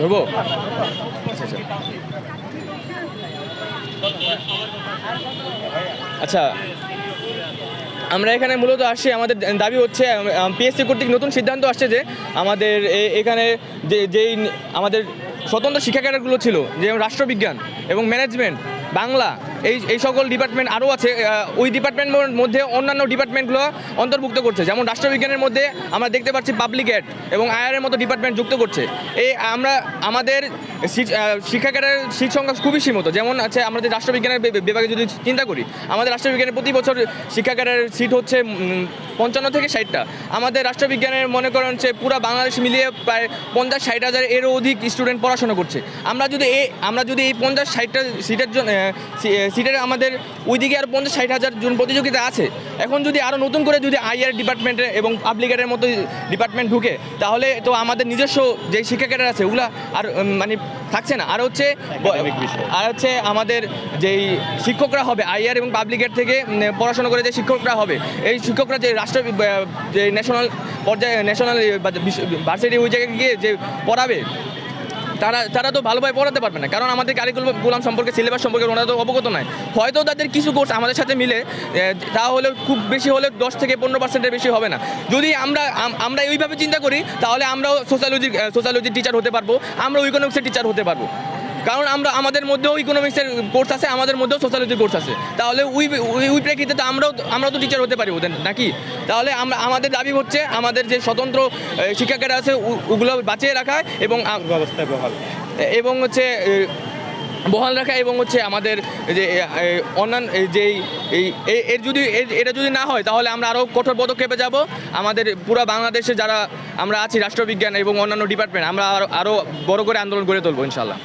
ধরবো? আচ্ছা আমরা এখানে মূলত আসছি, আমাদের দাবি হচ্ছে পিএসসি কর্তৃক নতুন সিদ্ধান্ত আসছে যে আমাদের এখানে যে, যেই আমাদের স্বতন্ত্র শিক্ষা ক্যাডারগুলো ছিল, যেমন রাষ্ট্রবিজ্ঞান এবং ম্যানেজমেন্ট, বাংলা এই এই সকল ডিপার্টমেন্ট আরও আছে ওই ডিপার্টমেন্টের মধ্যে অন্যান্য ডিপার্টমেন্টগুলো অন্তর্ভুক্ত করছে। যেমন রাষ্ট্রবিজ্ঞানের মধ্যে আমরা দেখতে পাচ্ছি পাবলিক অ্যাড এবং আয়ারের মতো ডিপার্টমেন্ট যুক্ত করছে। এই আমরা আমাদের সিট- আহ, শিক্ষা ক্যাডারের সিট সংখ্যা খুবই সীমিত। যেমন আছে আমাদের রাষ্ট্রবিজ্ঞানের বিভাগে যদি চিন্তা করি আমাদের রাষ্ট্রবিজ্ঞানের প্রতি বছর শিক্ষা ক্যাডারের সিট হচ্ছে পঞ্চান্ন থেকে ষাটটা। আমাদের রাষ্ট্রবিজ্ঞানের মনে করেন যে পুরো বাংলাদেশ মিলিয়ে প্রায় পঞ্চাশ ষাট হাজার এরও অধিক স্টুডেন্ট পড়াশোনা করছে। আমরা যদি এই আমরা যদি এই পঞ্চাশ ষাটটা সিটের জন্য সিটের আমাদের ওইদিকে আর পঞ্চাশ ষাট হাজার জন প্রতিযোগিতা আছে। এখন যদি আরও নতুন করে যদি আইআর ডিপার্টমেন্টে এবং পাবলিকের মতো ডিপার্টমেন্ট ঢুকে তাহলে তো আমাদের নিজস্ব যে শিক্ষা ক্যাডার আছে ওগুলা আর মানে থাকছে না। আর হচ্ছে আর হচ্ছে আমাদের যেই শিক্ষকরা হবে আইআর এবং পাবলিকের থেকে পড়াশোনা করে যে শিক্ষকরা হবে এই শিক্ষকরা যে রাষ্ট্র যে ন্যাশনাল পর্যায়ে ন্যাশনাল ভার্সিটি ওই জায়গায় গিয়ে যে পড়াবে তারা তারা তো ভালোভাবে পড়াতে পারবে না। কারণ আমাদের কারিকুলাম সম্পর্কে সিলেবাস সম্পর্কে ওনারা তো অবগত নয়। হয়তো তাদের কিছু কোর্স আমাদের সাথে মিলে তাহলে খুব বেশি হলে দশ থেকে পনেরো পার্সেন্টের বেশি হবে না। যদি আমরা আমরা এইভাবে চিন্তা করি, তাহলে আমরাও সোশ্যালজি সোশ্যালজির টিচার হতে পারব, আমরা ইকোনমিক্সের টিচার হতে পারব। কারণ আমরা আমাদের মধ্যেও ইকোনমিক্সের কোর্স আছে আমাদের মধ্যেও সোশ্যালজির কোর্স আছে। তাহলে ওই ওই- ওই প্রেক্ষিতে তো আমরাও আমরাও তো টিচার হতে পারি ওদের নাকি? তাহলে আমরা আমাদের দাবি হচ্ছে আমাদের যে স্বতন্ত্র শিক্ষাকেরা আছে ওগুলো বাঁচিয়ে রাখা এবং ব্যবস্থায় বহাল। এবং হচ্ছে বহাল রাখা এবং হচ্ছে আমাদের যে অন্যান্য যেই এই এর যদি এর- এটা যদি না হয় তাহলে আমরা আরও কঠোর পদক্ষেপে যাব। আমাদের পুরো বাংলাদেশে যারা আমরা আছি রাষ্ট্রবিজ্ঞান এবং অন্যান্য ডিপার্টমেন্ট আমরা আরও আরও বড় করে আন্দোলন গড়ে তুলবো ইনশাল্লাহ